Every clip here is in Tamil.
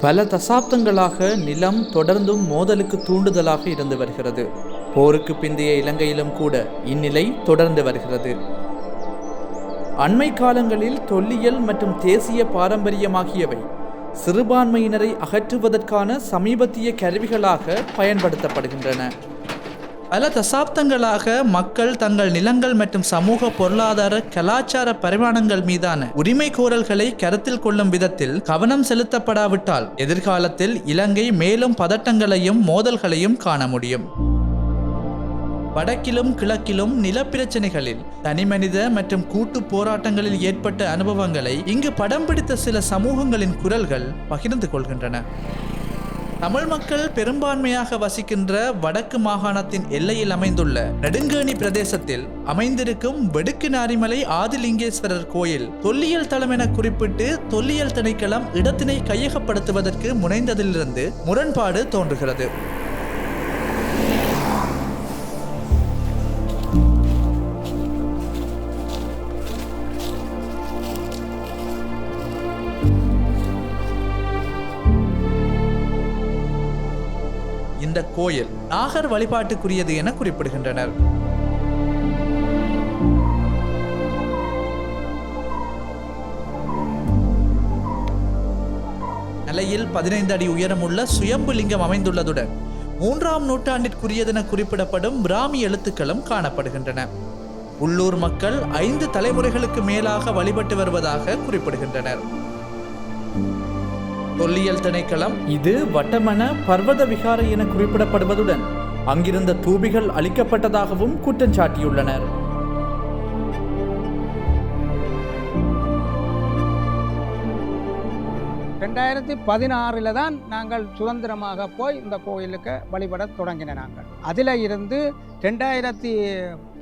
பல தசாப்தங்களாக நிலம் தொடர்ந்தும் மோதலுக்கு தூண்டுதலாக இருந்து வருகிறது. போருக்கு பிந்தைய இலங்கையிலும் கூட இந்நிலை தொடர்ந்து வருகிறது. அண்மை காலங்களில் தொல்லியல் மற்றும் தேசிய பாரம்பரியமாகியவை சிறுபான்மையினரை அகற்றுவதற்கான சமீபத்திய கருவிகளாக பயன்படுத்தப்படுகின்றன. பல தசாப்தங்களாக மக்கள் தங்கள் நிலங்கள் மற்றும் சமூக பொருளாதார கலாச்சார பரிமாணங்கள் மீதான உரிமை கோரல்களை கருத்தில் கொள்ளும் விதத்தில் கவனம் செலுத்தப்படாவிட்டால் எதிர்காலத்தில் இலங்கை மேலும் பதட்டங்களையும் மோதல்களையும் காண முடியும். வடக்கிலும் கிழக்கிலும் நிலப்பிரச்சனைகளில் தனிமனித மற்றும் கூட்டு போராட்டங்களில் ஏற்பட்ட அனுபவங்களை இங்கு படம் பிடித்த சில சமூகங்களின் குரல்கள் பகிர்ந்து கொள்கின்றன. தமிழ் மக்கள் பெரும்பான்மையாக வசிக்கின்ற வடக்கு மாகாணத்தின் எல்லையில் அமைந்துள்ள நெடுங்கேணி பிரதேசத்தில் அமைந்திருக்கும் வெடுக்கு நாரிமலை ஆதிலிங்கேஸ்வரர் கோயில் தொல்லியல் தளம் என குறிப்பிட்டு தொல்லியல் திணைக்களம் இடத்தினை கையகப்படுத்துவதற்கு முனைந்ததிலிருந்து முரண்பாடு தோன்றுகிறது. இந்த கோயில் நாகர் வழிபாட்டுக்குரியது என குறிப்பிடுகின்றனர். நிலையில் பதினைந்து அடி உயரமுள்ள சுயம்பு லிங்கம் அமைந்துள்ளதுடன் மூன்றாம் நூற்றாண்டிற்குரியதென குறிப்பிடப்படும் பிராமி எழுத்துக்களும் காணப்படுகின்றன. உள்ளூர் மக்கள் ஐந்து தலைமுறைகளுக்கு மேலாக வழிபட்டு வருவதாக குறிப்பிடுகின்றனர். தொல்லியல் திணைக்களம். இது வட்டமன பர்வத விகாரை என குறிப்பிடப்படுவதுடன் அங்கிருந்த தூபிகள் அளிக்கப்பட்டதாகவும் குற்றம் சாட்டியுள்ளனர். ரெண்டாயிரத்தி பதினாறில் தான் நாங்கள் சுதந்திரமாக போய் இந்த கோயிலுக்கு வழிபட தொடங்கின நாங்கள். அதில் இருந்து ரெண்டாயிரத்தி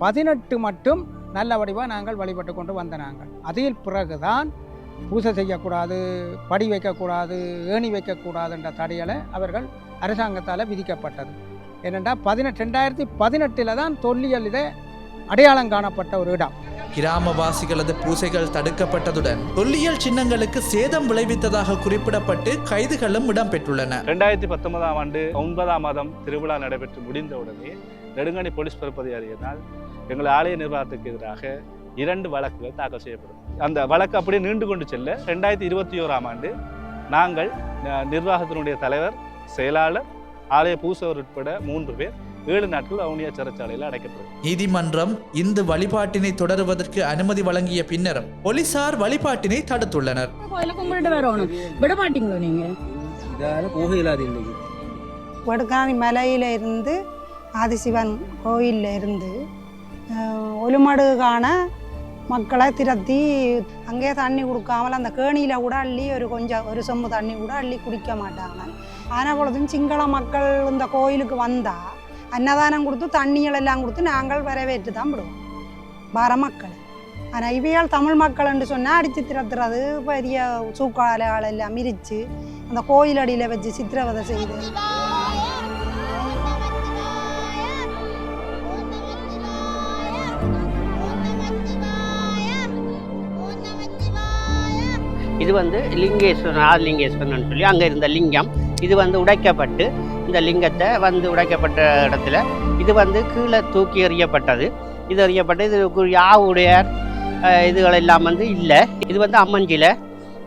பதினெட்டு மட்டும் நல்ல வடிவாக நாங்கள் வழிபட்டு கொண்டு வந்த நாங்கள். அதில் பிறகுதான் பூசை செய்யக்கூடாது படி வைக்கக்கூடாது ஏணி வைக்கக்கூடாதுன்ற தடைகளை அவர்கள் அரசாங்கத்தால் விதிக்கப்பட்டது. ஏனென்றா பதினெட்டு ரெண்டாயிரத்தி பதினெட்டில் தான் தொல்லியல் இதை அடையாளம் காணப்பட்ட ஒரு இடம். கிராமவாசிகளது பூசைகள் தடுக்கப்பட்டதுடன் தொல்லியல் சின்னங்களுக்கு சேதம் விளைவித்ததாக குறிப்பிடப்பட்டு கைதுகளும் இடம்பெற்றுள்ளன. ரெண்டாயிரத்தி பத்தொன்பதாம் ஆண்டு ஒன்பதாம் மாதம் திருவிழா நடைபெற்று முடிந்த உடனே நெடுங்கணி போலீஸ் பரப்பதி அறியினால் எங்கள் ஆலய நிர்வாகத்துக்கு எதிராக இரண்டு வழக்குகள் தாக்கல் செய்யப்படும். அந்த வழக்கு அப்படியே நீண்டு கொண்டு செல்ல ரெண்டாயிரத்தி இருபத்தி ஓராம் ஆண்டு நாங்கள் நிர்வாகத்தினுடைய தலைவர் செயலாளர் ஆலய பூசவர் உட்பட மூன்று பேர் ஏழு நாட்கள் வவுனியா சிறைச்சாலையில் அடைக்கப்படும். நீதிமன்றம் இந்த வழிபாட்டினை தொடருவதற்கு அனுமதி வழங்கிய பின்னரும் போலீசார் வழிபாட்டினை தடுத்துள்ளனர். வடுகாணி மலையில இருந்து ஆதிசிவன் கோயில்ல இருந்து அஹ், ஒலுமடு காண மக்களை திரத்தி அங்கே தண்ணி கொடுக்காமல் அந்த கேணியில் கூட அள்ளி ஒரு கொஞ்சம் ஒரு சொம்பு தண்ணி கூட அள்ளி குடிக்க மாட்டாங்க. ஆனால் பொழுதும் சிங்கள மக்கள் இந்த கோயிலுக்கு வந்தால் அன்னதானம் கொடுத்து தண்ணிகளெல்லாம் கொடுத்து நாங்கள் வரவேற்று தான் விடுவோம். வர மக்கள். ஆனால் இவையால் தமிழ் மக்கள் என்று சொன்னால் அடித்து திரத்துறது பெரிய சூக்காலைகள் எல்லாம் மிரித்து அந்த கோயில் அடியில் வச்சு சித்திரவதை செய்து இது வந்து லிங்கேஸ்வரன் ஆதிலிங்கேஸ்வரன் சொல்லி அங்கே இருந்த லிங்கம். இது வந்து உடைக்கப்பட்டு இந்த லிங்கத்தை வந்து உடைக்கப்பட்ட இடத்துல இது வந்து கீழே தூக்கி எறியப்பட்டது. இது எறியப்பட்டு இது யாவுடையார் இதுகளெல்லாம் இதுகள் எல்லாம் வந்து இல்லை. இது வந்து அம்மஞ்சில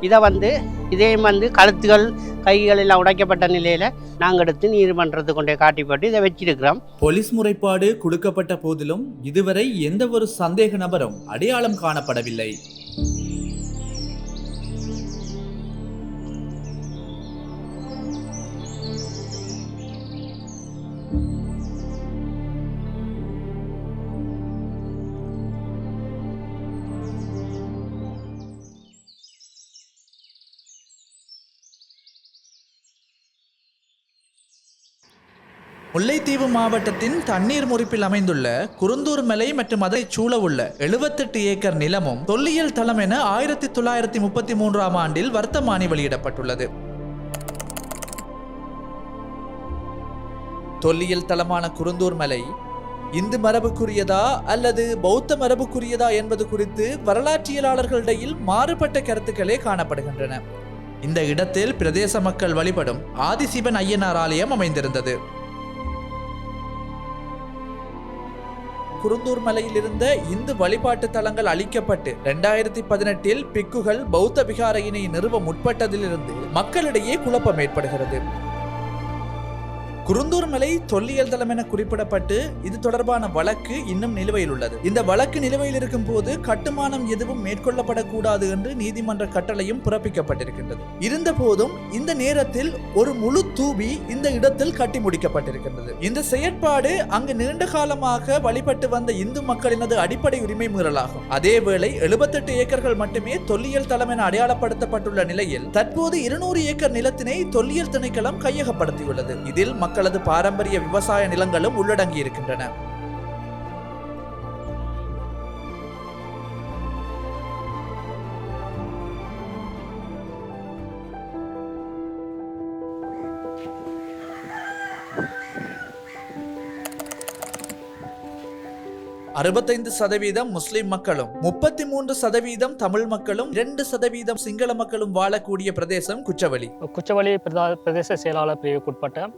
இதை வந்து இதே வந்து கழுத்துகள் கைகள் எல்லாம் உடைக்கப்பட்ட நிலையில் நாங்கள் எடுத்து நீதிமன்றத்தை கொண்டே காட்டி போட்டு இதை வச்சிருக்கிறோம். போலீஸ் முறைப்பாடு கொடுக்கப்பட்ட போதிலும் இதுவரை எந்த ஒரு சந்தேக நபரும் அடையாளம் காணப்படவில்லை. முல்லைத்தீவு மாவட்டத்தின் தண்ணீர் முறிப்பில் அமைந்துள்ள குருந்தூர் மலை மற்றும் அதை சூழவுள்ள எழுபத்தெட்டு ஏக்கர் நிலமும் தொல்லியல் தளம் என ஆயிரத்தி தொள்ளாயிரத்தி முப்பத்தி மூன்றாம் ஆண்டில் வர்த்தமானி வெளியிடப்பட்டுள்ளது. தொல்லியல் தளமான குருந்தூர் மலை இந்து மரபுக்குரியதா அல்லது பௌத்த மரபுக்குரியதா என்பது குறித்து வரலாற்றியலாளர்களிடையில் மாறுபட்ட கருத்துக்களே காணப்படுகின்றன. இந்த இடத்தில் பிரதேச மக்கள் வழிபடும் ஆதிசிவன் ஐயனார் ஆலயம் அமைந்திருந்தது. குருந்தூர் மலையில் இருந்த இந்து வழிபாட்டு தலங்கள் அழிக்கப்பட்டு இரண்டாயிரத்தி பதினெட்டில் பிக்குகள் பௌத்த விகாரையினை நிறுவ முற்பட்டதிலிருந்து மக்களிடையே குழப்பம் ஏற்படுகிறது. குருந்தூர் மலை தொல்லியல் தளம் என குறிப்பிடப்பட்டு இது தொடர்பான வழக்கு இன்னும் நிலுவையில் உள்ளது. இந்த வழக்கு நிலுவையில் இருக்கும் போது கட்டுமானம் எதுவும் மேற்கொள்ளப்படக்கூடாது என்று நீதிமன்ற கட்டளையும் பிறப்பிக்கப்பட்டிருக்கின்றது. இருந்த போதும் இந்த நேரத்தில் ஒரு முழு தூபி இந்த இடத்தில் கட்டி முடிக்கப்பட்டிருக்கின்றது. இந்த செயற்பாடு அங்கு நீண்ட காலமாக வழிபட்டு வந்த இந்து மக்களினது அடிப்படை உரிமை மீறலாகும். அதேவேளை எழுபத்தெட்டு ஏக்கர்கள் மட்டுமே தொல்லியல் தளம் என அடையாளப்படுத்தப்பட்டுள்ள நிலையில் தற்போது இருநூறு ஏக்கர் நிலத்தினை தொல்லியல் திணைக்களம் கையகப்படுத்தியுள்ளது. இதில் மக்களது பாரம்பரிய விவசாய நிலங்களும் உள்ளடங்கி இருக்கின்றன அறுபத்தைந்து சதவீதம் முஸ்லிம் மக்களும் முப்பத்தி மூன்று சதவீதம் தமிழ் மக்களும் இரண்டு சதவீதம் சிங்கள மக்களும் வாழக்கூடிய பிரதேசம் குச்சவெளி குச்சவெளி பிரதேச செயலாளர் பிரிவுக்குட்பட்ட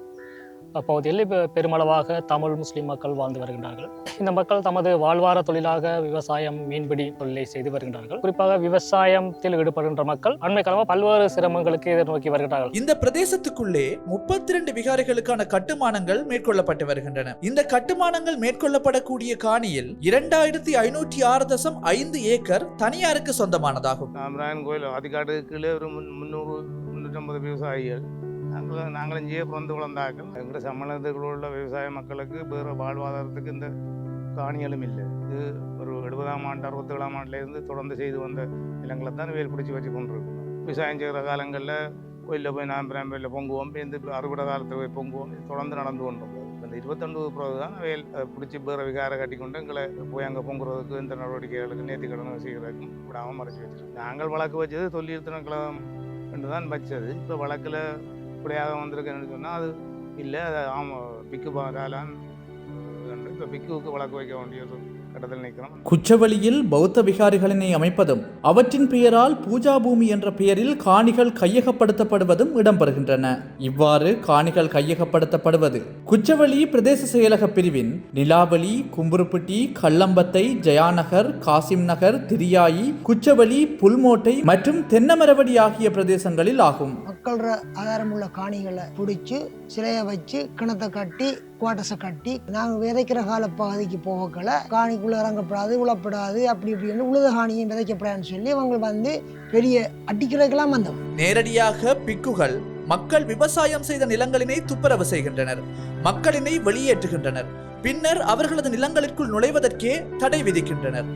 பகுதியில் பெ- பெருமளவாக தமிழ் முஸ்லிம் மக்கள் வாழ்ந்து வருகின்றார்கள். இந்த மக்கள் தமது வாழ்வார தொழிலாக விவசாயம் மீன்பிடி தொழிலை செய்து வருகின்றார்கள். குறிப்பாக விவசாயத்தில் ஈடுபடுகின்ற மக்கள் அண்மை காலமாக பல்வேறு சிரமங்களுக்கு எதிர்நோக்கி வருகின்றார்கள். இந்த பிரதேசத்துக்குள்ளே முப்பத்தி ரெண்டு விகாரைகளுக்கான கட்டுமானங்கள் மேற்கொள்ளப்பட்டு வருகின்றன. இந்த கட்டுமானங்கள் மேற்கொள்ளப்படக்கூடிய காணியில் இரண்டாயிரத்தி ஐநூற்றி ஆறு தசம் ஐந்து ஏக்கர் தனியாருக்கு சொந்தமானதாகும். ராமராயன் கோயில் அதிகாட்டுக்கு ஒரு முன் முந்நூறு முந்நூற்றம்பது விவசாயிகள். நாங்கள் நாங்கள் இங்கேயே பிறந்து வளர்ந்தாக்கள் எங்கள் சம்மணத்துக்குள்ள உள்ள விவசாய மக்களுக்கு வேறு வாழ்வாதாரத்துக்கு இந்த காணிகளும் இல்லை. இது ஒரு எழுபதாம் ஆண்டு அறுபத்தேழாம் ஆண்டுலேருந்து தொடர்ந்து செய்து வந்த நிலங்களை தான் வேல் பிடிச்சி வச்சு கொண்டிருக்கோம். விவசாயம் செய்கிற காலங்களில் கோயிலில் போய் நாம் பிரம்பையில் பொங்குவோம் இந்த அறுவடை காலத்தில் போய் பொங்குவோம் தொடர்ந்து நடந்து கொண்டோம் இந்த இருபத்தொன்பது பிறகு தான் வேல் பிடிச்சி வேறு விகார கட்டி கொண்டு எங்களை போய் அங்கே பொங்குறதுக்கு இந்த நடவடிக்கைகளுக்கு நேர்த்தி கடன் செய்கிறதுக்கும் விடாமல் மறைச்சி வச்சிருக்கோம். நாங்கள் வழக்கு வச்சது தொல்லியல் கழகம் என்று தான் வச்சது. இப்போ வழக்கில் இப்படியாக வந்திருக்கேன்னு சொன்னால் அது இல்லை அது ஆமாம் பிக்கு பாராலான் இப்போ பிக்குவுக்கு வழக்கு வைக்க வேண்டியது குச்சவெளியில் பௌத்த விகாரிகளினை அமைப்பதும் அவற்றின் பெயரால் பூஜா பூமி என்ற பெயரில் காணிகள் கையகப்படுத்தப்படுவதும் இடம்பெறுகின்றன. இவ்வாறு காணிகள் கையகப்படுத்தப்படுவது குச்சவெளி பிரதேச செயலக பிரிவின் நிலாவளி கும்புருப்பட்டி கள்ளம்பத்தை ஜயாநகர் காசிம் நகர் திரியாயி குச்சவெளி புல்மோட்டை மற்றும் தென்னமரவடி ஆகிய பிரதேசங்களில் ஆகும். மக்களோட ஆதாரமுள்ள காணிகளை பிடிச்சி சிலையை வச்சு கிணத்தை கட்டி குவாட்டஸை கட்டி நாங்கள் விதைக்கிற கால பகுதிக்கு போகல காணிக்குள்ளே இறங்கப்படாது உழப்படாது அப்படி இப்படின்னு உழுத காணியும் விதைக்கப்படாதுன்னு சொல்லி அவங்க வந்து பெரிய அடிக்கிறதுக்கெல்லாம் வந்தோம் நேரடியாக பிக்குகள் மக்கள் விவசாயம் செய்த நிலங்களினை துப்புரவு செய்கின்றனர். மக்களினை வெளியேற்றுகின்றனர். பின்னர் அவர்களது நிலங்களுக்குள் நுழைவதற்கே தடை விதிக்கின்றனர்.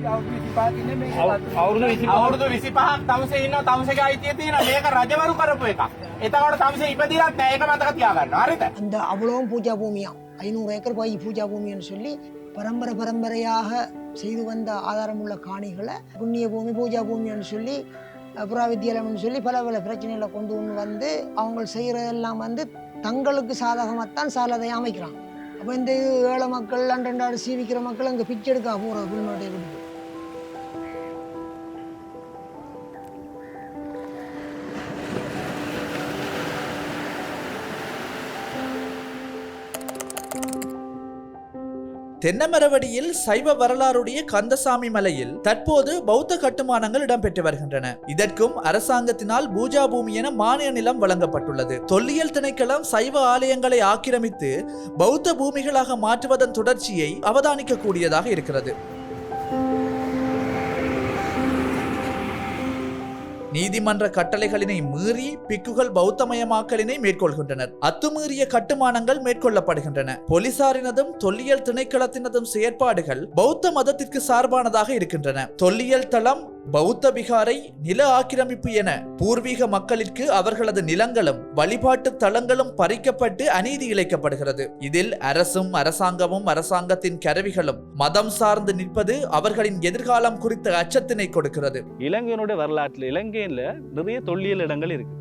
அந்த அவ்வளவும் பூஜா பூமியா ஐநூறு ஏக்கர் பாய் பூஜா பூமின்னு சொல்லி பரம்பரை பரம்பரையாக செய்து வந்த ஆதாரமுள்ள காணிகளை புண்ணிய பூமி பூஜா பூமின்னு சொல்லி புறாவித்தியலம்னு சொல்லி பல பல பிரச்சனைகளை கொண்டு வந்து அவங்க செய்கிறதெல்லாம் வந்து தங்களுக்கு சாதகமாகத்தான் சாலதையை அமைக்கிறாங்க அப்போ இந்த ஏழை மக்கள் அன்றண்டாடு சீவிக்கிற மக்கள் அங்கே பிச்சை எடுக்க போகிற புல்மோட்டை கொடுத்து தென்னமரவடியில் சைவ வரலாறுடைய கந்தசாமி மலையில் தற்போது பௌத்த கட்டுமானங்கள் இடம்பெற்று வருகின்றன. இதற்கும் அரசாங்கத்தினால் பூஜா பூமி என மானிய நிலம் வழங்கப்பட்டுள்ளது. தொல்லியல் திணைக்களம் சைவ ஆலயங்களை ஆக்கிரமித்து பௌத்த பூமிகளாக மாற்றுவதன் தொடர்ச்சியை அவதானிக்க கூடியதாக இருக்கிறது. நீதிமன்ற கட்டளைகளினை மீறி பிக்குகள் பௌத்தமயமாக்கலினை மேற்கொள்கின்றனர். அத்துமீறிய கட்டுமானங்கள் மேற்கொள்ளப்படுகின்றன. போலீசாரினதும் தொல்லியல் திணைக்களத்தினதும் செயற்பாடுகள் பௌத்த மதத்திற்கு சார்பானதாக இருக்கின்றன. தொல்லியல் தளம் பௌத்த பிகாரை நில ஆக்கிரமிப்பு என பூர்வீக மக்களிற்கு அவர்களது நிலங்களும் வழிபாட்டு தலங்களும் பறிக்கப்பட்டு அநீதி இழைக்கப்படுகிறது. இதில் அரசும் அரசாங்கமும் அரசாங்கத்தின் கருவிகளும் மதம் சார்ந்து நிற்பது அவர்களின் எதிர்காலம் குறித்த அச்சத்தினை கொடுக்கிறது. இலங்கையினுடைய வரலாற்றில் இலங்கையில் நிறைய தொல்லியல் இடங்கள் இருக்கு.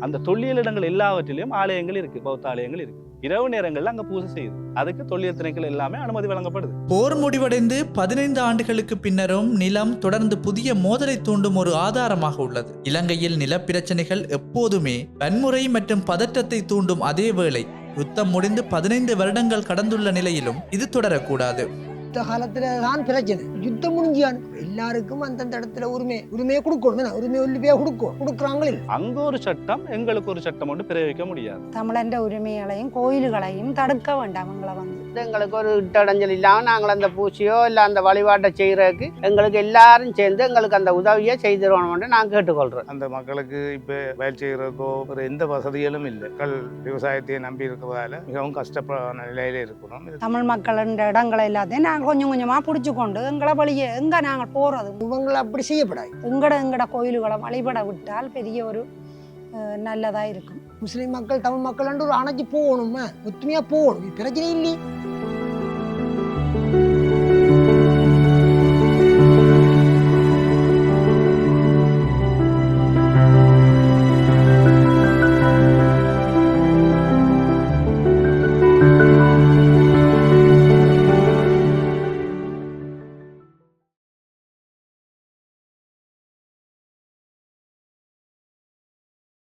அந்த தொல்லியல் இடங்கள் எல்லாவற்றிலும் ஆலயங்கள் இருக்கு பௌத்த ஆலயங்கள் இருக்கு. இரவு நேரங்கள்ல அங்க பூஜை செய்யுது. அதுக்கு தொல்லியல் திணைக்கள் எல்லாமே அனுமதி வழங்கப்படுது. போர் முடிவடைந்து பதினைந்து ஆண்டுகளுக்கு பின்னரும் நிலம் தொடர்ந்து புதிய மோதலை தூண்டும் ஒரு ஆதாரமாக உள்ளது. இலங்கையில் நிலப்பிரச்சனைகள் எப்போதுமே வன்முறை மற்றும் பதற்றத்தை தூண்டும் அதே வேளை யுத்தம் முடிந்து பதினைந்து வருடங்கள் கடந்துள்ள நிலையிலும் இது தொடரக்கூடாது. யுத்த காலத்துல தான் பிரச்சனை யுத்தம் முடிஞ்சியான் எல்லாருக்கும் அந்தந்த இடத்துல உரிமை உரிமையை கொடுக்கணும்? உரிமை உரிமையா கொடுக்கும். கொடுக்குறாங்களே. அங்க ஒரு சட்டம் எங்களுக்கு ஒரு சட்டம் ஒன்று பிறப்பிக்க முடியாது. தமிழன்ற உரிமைகளையும் கோயில்களையும் தடுக்க வேண்டாம் அவங்கள வந்து. எங்களுக்கு ஒரு இட்டடைஞ்சல் இல்லாமல் நாங்கள் அந்த பூச்சியோ இல்லை அந்த வழிபாட்டை செய்கிறதுக்கு எங்களுக்கு எல்லாரும் சேர்ந்து எங்களுக்கு அந்த உதவியை செய்திருவோம்னு நான் கேட்டுக்கொள்கிறேன் அந்த மக்களுக்கு இப்போ வயல் செய்கிறக்கோ ஒரு எந்த வசதிகளும் இல்லை. மக்கள் விவசாயத்தையே நம்பி இருக்கிறதால மிகவும் கஷ்டப்படான நிலையில இருக்கணும். இது தமிழ் மக்களின் இடங்களை எல்லாத்தையும் நாங்கள் கொஞ்சம் கொஞ்சமாக பிடிச்சி கொண்டு எங்களை வழியே எங்கே நாங்கள் போகிறது இவங்களை அப்படி செய்யப்படாது. எங்கட எங்கட கோயில்களை வழிபட விட்டால் பெரிய ஒரு நல்லதாக இருக்கும். முஸ்லீம் மக்கள் தமிழ் மக்கள் ஒரு அணைச்சு போகணும்? ஒத்துமையா போகணும். பிரச்சனை இல்லையே.